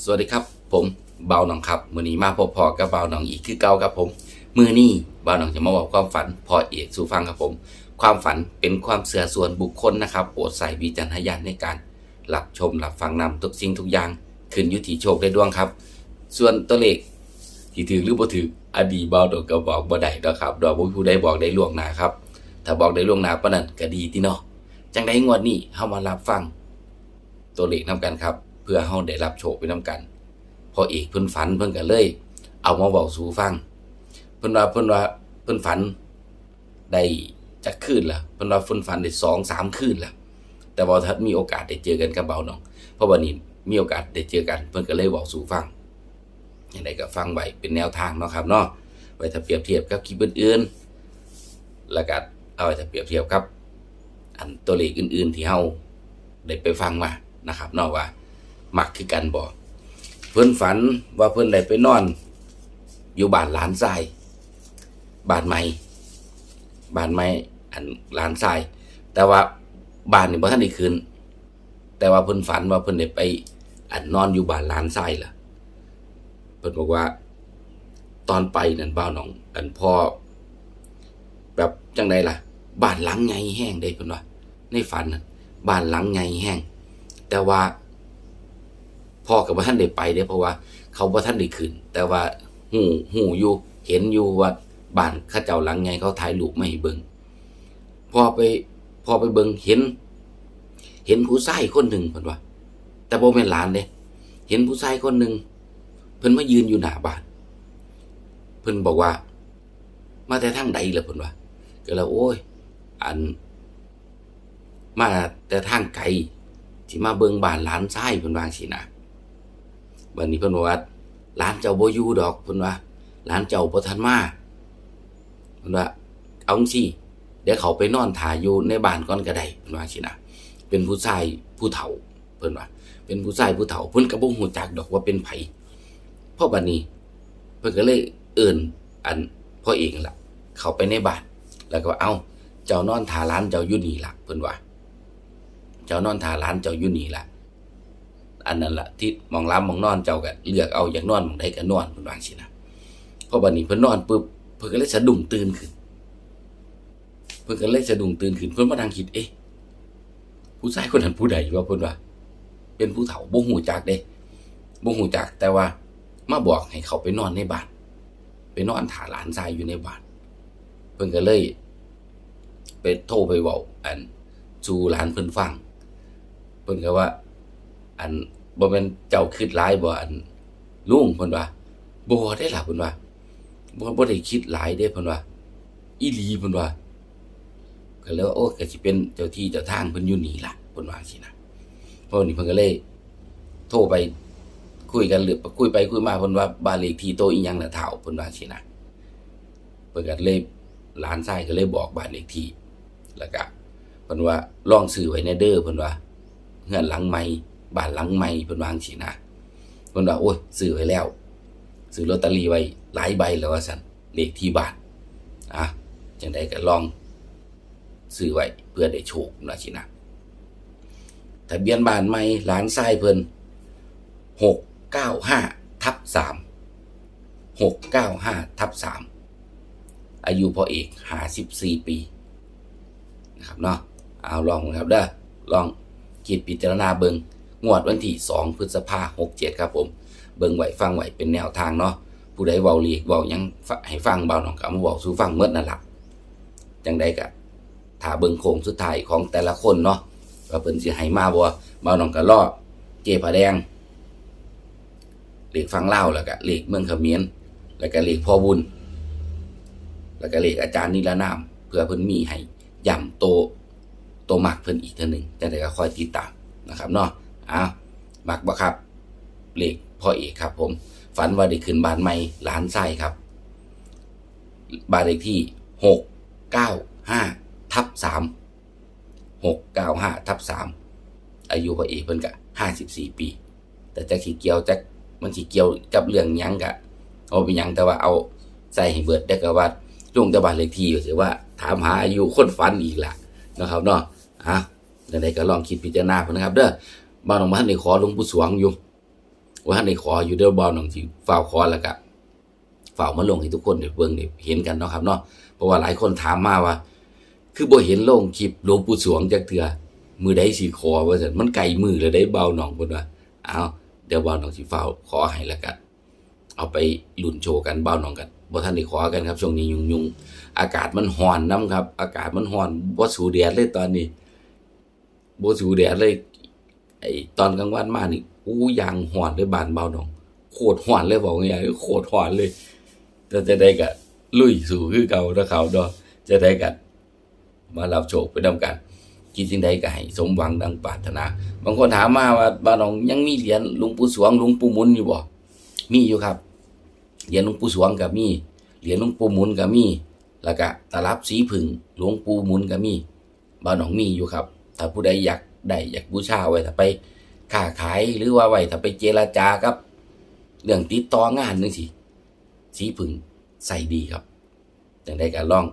สวัสดีครับ ผมเบาหนองครับมือนี้มาพบพอกับเบาหนองอีกคือเก่าครับผม มือนี้เบาหนองจะมาบอกความฝันพอเอกสู่ฟังครับผม ความฝันเป็นความเสื่อส่วนบุคคลนะครับโปรดใส่วิจารณญาณในการรับชมรับฟังนำทุกสิ่งทุกอย่างขึ้นยุติโชคได้ดวงครับ ส่วนตัวเลขที่ถือหรือบ่ถืออดีเบาดอกก็บอกบ่ได้นะครับดอกบ่มีผู้ใดบอกได้ล่วงหน้าครับถ้าบอกได้ล่วงหน้าปานนั้นก็ดีที่เนาะจังไดงวดนี้เฮามารับฟัง ตัวเลขนํกันครับ เพื่อเฮาได้รับโชคไปนํกัน พอเอกเพิ่นฝันเพิ่นก็เลย เอามาเว้าสู่ฟัง เพิ่นว่าเพิ่นว่าเพิ่นฝันได้จักคืนละเพิ่นว่าเพิ่นฝันได้สองสามคืนละแต่ว่าถ้ามีโอกาสได้เจอกันกับเบาน้อง เพราะวันนี้มีโอกาสได้เจอกัน เพิ่นก็เลยเว้าสู่ฟังอย่างไรก็ฟังไว้เป็นแนวทางเนาะครับเนาะไว้ถ้าเปรียบเทียบกับคลิปอื่นๆแล้วก็เอาไว้ถ้าเปรียบเทียบกับ อันตัวเลขอื่น ๆ ที่เฮาได้ไปฟังมานะครับเนาะว่า มักคือกันบ่เพิ่นฝันว่าเพิ่นได้ไปนอน อยู่บ้านหลานทรายบ้านใหม่บ้านใหม่อันหลานทราย แต่ว่าบ้านนี่บ่ทันได้คืนแต่ว่าเพิ่นฝันว่าเพิ่นได้ไป อันนอนอยู่บ้านหลานทรายล่ะเพิ่นบอกว่า ตอนไปนั่นบ้าวน้องอันพ่อแบบจังไดล่ะบ้านหลังใหญ่แห้งเด้เพิ่นว่าในฝันน่ะบ้านหลังใหญ่แห้งแต่ว่า พ่อกับว่าท่านได้ไปเด้เพราะว่า เขาว่าท่านได้ขึ้นแต่ว่าหูหูอยู่เห็นอยู่ว่าบ้านข้าเจ้าหลังไงเขาถ่ายรูปไม่เบิงพอไปพอไปเบิงเห็น เห็นผู้ชายคนหนึ่งเพิ่นว่า แต่บ่แม่นหลานเด้เห็นผู้ชายคนหนึ่งเพิ่นมายืนอยู่หน้าบ้าน เพิ่นบอกว่า มาแต่ทางใดล่ะเพิ่นว่าก็แล้วโอ้ย อัน มาแต่ทางไกลที่มาเบิงบ้านหลานชายเพิ่นว่าสินะ วันนี้เพิ่นว่าร้านเจ้าบ่อยู่ดอกเพิ่นว่าร้านเจ้าบ่ทันมาเพิ่นว่าเอาจังซี่เดี๋ยวเขาไปนอนถ่ายอยู่ในบ้านก่อนก็ได้เพิ่นว่าสินะเป็นผู้ชายผู้เฒ่าเพิ่นว่า เป็นผู้ชายผู้เฒ่าเพิ่นก็บ่ฮู้จักดอกว่าเป็นไผเพราะบัดนี้ เพิ่นก็เลยเอิ้นอันพ่อเองล่ะ เขาไปในบ้าน แล้วก็ว่าเอ้า เจ้านอนถ่าร้านเจ้าอยู่นี่ล่ะเพิ่นว่า เจ้านอนถ่าร้านเจ้าอยู่นี่ล่ะ อันนั้นละที่มองรับมองนอนเจ้าก็เลือกเอาอย่ากนอนมองใดก็นอนเพิ่นว่าสินะพอบัดนี้เพิ่นนอนปุ๊บเพิ่นก็เลยสะดุ้งตื่นขึ้น เพิ่นก็เลยสะดุ้งตื่นขึ้นเพิ่นมานั่งคิดเอ๊ะผู้ชายคนนั้นผู้ใดวะเพิ่นว่าเป็นผู้เฒ่าบ่ฮู้จักเด้บ่ฮู้จักแต่ว่ามาบอกให้เขาไปนอนในบ้านไปนอนถาหลานชายอยู่ในบ้าน เพิ่นก็เลย ไปโทรไปเว้าอันสู่หลานเพิ่นฟัง เพิ่นก็ว่า อันบ่แม่นเจ้าคิดหลายบ่อันลุงเพิ่นว่าบ่ได้ล่ะเพิ่นว่าบ่บ่ได้คิดหลายเด้เพิ่นว่าอีหลีเพิ่นว่าก็เลยว่าโอ้ก็สิเป็นเจ้าที่เจ้าทางเพิ่นอยู่นี่ล่ะเพิ่นว่าสินะเพราะนี่เพิ่นก็เลยโทรไปคุยกันหรือคุยไปคุยมาเพิ่นว่าบ้านเลขที่โตอีหยังน่ะเฒ่าเพิ่นว่าสินะเพิ่นก็เลยหลานชายก็เลยบอกบ้านเลขที่แล้วก็เพิ่นว่าลองซื้อไว้ในเด้อเพิ่นว่าเฮือนหลังใหม่ บ้านหลังใหม่เพิ่นวางสินะเพิ่นว่าโอ้ยซื้อไว้แล้วซื้อลอตเตอรี่ไว้หลายใบแล้วว่าซั่นเลขที่บ้านอะจังไดก็ลองซื้อไว้เพื่อได้โชคนะสินะทะเบียนบ้านใหม่หลานชายเพิ่น695ทับ3 695ทับ3อายุพ่อเอก54ปีนะครับเนาะเอาลองครับเด้อลองคิดพิจารณาเบิง งวดวันที่ 2 พฤษภาคม67ครับผม เบิงไหวฟังไหวเป็นแนวทางเนาะผู้ใดเว้าเลีกเว้ายังให้ฟังเบาหน่องก็เอามาเว้าสู่ฟังเมื่อนั่นละจังใดก็ถ้าเบิงโค้งสุดท้ายของแต่ละคนเนาะว่าเพิ่นสิให้มาบ่เบาหน่องก็รอเจผาแดงเหลขฟังเล่าแล้วก็เลขเมืองเขมียนแล้วก็เลขพ่อบุญ แล้วก็เลขอาจารย์นิรนามเพื่อเพิ่นมีให้ย่ำโตโตมักเพิ่นอีกเท่านึงจังไดก็คอยติดตามนะครับเนาะ อ้าวมักบ่ครับเลขพ่อเอกครับผม ฝันว่าได้ขึ้นบ้านใหม่หลานไส้ครับ บ้านเลขที่หกเก้าห้าทับสามหกเก้าห้าทับสามอายุพ่อเอกเพิ่นก็ห้าสิบสี่ปี แต่จะขีเกียวจะมันสิเกียวกับเรื่องยังกะเอาเป็นยังแต่ว่าเอาใส่ให้เบิดได้ก็ว่าลุงแต่บ้านเลขที่ก็ถือว่า ถามหาอายุคนฝันอีกล่ะนะครับเนาะอะยังไงก็ลองคิดพิจารณาเพิ่นนะครับ เด้อ บ้านของบ้านได้ขอหลวงปู่สวงอยู่ว่าในขออยู่เด้อบ่าวหนองสิฝ้าวขอแล้วก็ฝ้าวมาลงให้ทุกคนได้เบิ่งได้เห็นกันเนาะครับเนาะเพราะว่าหลายคนถามมาว่า คือบ่เห็นลงคลิปหลวงปู่สวงจักเทื่อมือใดสิขอว่าซั่นมันไกลมือแล้วได้บ่าหนองเพิ่นว่าอ้าวเดี๋ยวบ่าวหนองสิฝ้าวขอให้แล้วก็เอาไปลุ้นโชว์กันบ่าวหนองกันบ่ทันได้ขอกันครับช่วงนี้ยุ่งอากาศมันร้อนนํครับ อากาศมันร้อนบ่สู้แดดเลยตอนนี้บ่สู้แดดเลย ไอ้ตอนกลางวันมานี่อู้ยางหอนเลยบานเบาหนองโคตรหอนเลยบอกง่ายโคตรหอนเลยแต่จะได้กะลุยสู่คือเก่าถ้าเขาดอจะได้กะมารับโชคไปนำกันคิดจังใดก็ให้สมหวังดังปรารถนา บางคนถามมาว่าบ้านหนองยังมีเหรียญหลวงปู่สวงหลวงปู่มุนอยู่บ่ มีอยู่ครับ เหรียญหลวงปู่สวงก็มี เหรียญหลวงปู่มุนก็มี แล้วก็ตลับสีผึ่งหลวงปู่มุนก็มีบ้านหนองมีอยู่ครับ ถ้าผู้ใดอยาก ได้อยากบูชาไว้ถ้าไปค้าขายหรือว่าไว้ถ้าไปเจรจากับ เรื่องติดต่องานนึงสิสีผึ่งใส่ดีครับจังได้ก็ลอง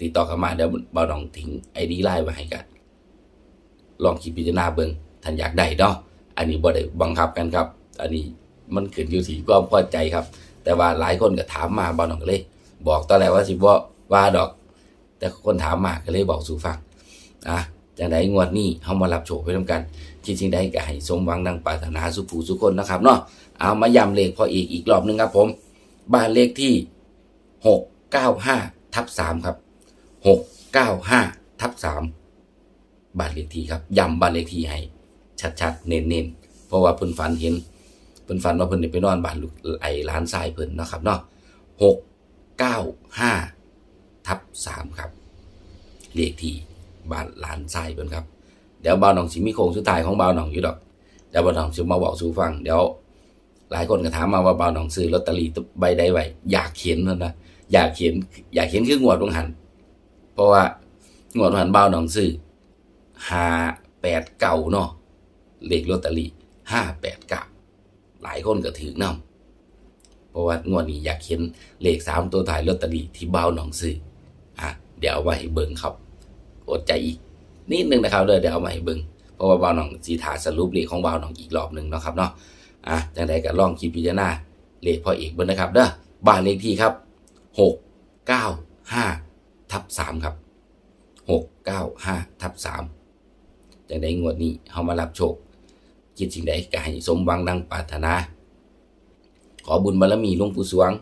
ติดต่อเข้ามาเดี๋ยวบ่าวน้องทิ้งไอดีไลน์ไว้ให้กันลองคิดพิจารณาเบิ่งท่านอยากได้เนาะอันนี้บ่ได้บังคับกันครับ อันนี้มันขึ้นอยู่ที่ความพอใจครับ แต่ว่าหลายคนก็ถามมาบ่าวน้องเลย บอกตอนแรกว่าสิบ่ว่าดอก แต่คนถามมาก็เลยบอกสู่ฟังอะ จังไดงวดนี้เฮามารับโชคไปนํกัน คิดสิ่งใดก็ให้สมหวังดังปรารถนาสุขผู้สุขคนนะครับเนาะเอามาย้ำเลขพออีกอีกรอบหนึงครับผม บ้านเลขที่ 695ทับ3ครับ 695ทับ3บ้านเลขที่ครับย้ำบ้านเลขที่ให้ชัดๆ เน้นๆ เพราะว่าเพิ่นฝันเห็นเพิ่นฝันว่าเพิ่นได้ไปนอนบ้านลูกไอ้หลานชายเพิ่นนะครับเนาะ695ทับ3ครับเลขที่ บ้านหลานชายเพิ่นครับ เดี๋ยวบ่าวหนองสิมีโค้งสุดท้ายของบ่าวหนองอยู่ดอก เดี๋ยวบ่าวหนองสิมาบอกสู่ฟัง เดี๋ยวหลายคนก็ถามมาว่าบ่าวหนองซื้อลอตเตอรี่ใบใดไว้อยากเขียนนั่นนะอยากเขียนอยากเขียนคืองวดตรงหัน เพราะว่างวดตรงหันบ่าวหนองซื้อห้าแปดเก้าเนาะเลขลอตเตอรี่ห้าแปดเก้าหลายคนก็ถือนำเพราะว่างวดนี้อยากเขียนเลขสามตัวถ่ายลอตเตอรี่ที่บ่าวหนองซื้ออะเดี๋ยวเอาไว้เบิ่งครับ อดใจอีกนิดนึงนะครับเดี๋ยวเดี๋ยวเอามาให้เบิ่งเพราะว่าบ่าวหนองสีถาสรุปเลขของบ่าวหนองอีกรอบหนึ่งนะครับเนาะอะจังใดก็ลองคิดพิจารณาเลขพ่อเอกเบิ่งนะครับเด้อบ้านเลขที่ครับหกเก้าห้าทับสามครับหกเก้าห้าทับสามจังใดงวดนี้เฮามารับโชคคิดสิ่งใดก็ให้สมหวังดังปรารถนาขอบุญบารมีหลวงปู่สวง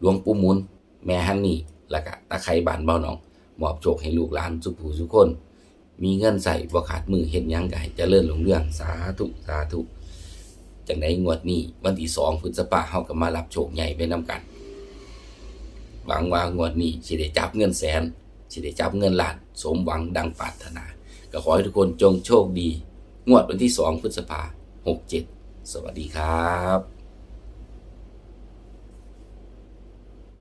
หลวงปู่มุน แม่ฮันนี่ แล้วก็ตะไคร้บานเบาหนอง มอบโชคให้ลูกหลานสุขผู้สุขคน มีเงินใส่บ่ขาดมือเห็นยังก็ให้เจริญรุ่งเรื่องสาธุสาธุจังไดงวดนี้วันที่สองพฤษภาเฮาก็มารับโชคใหญ่ไปนํกันหวังว่างวดนี้สิได้จับเงินแสนสิได้จับเงินล้าน สมหวังดังปรารถนา ก็ขอให้ทุกคนจงโชคดี งวดวันที่สองพฤษภาหกเจ็ดสวัสดีครับ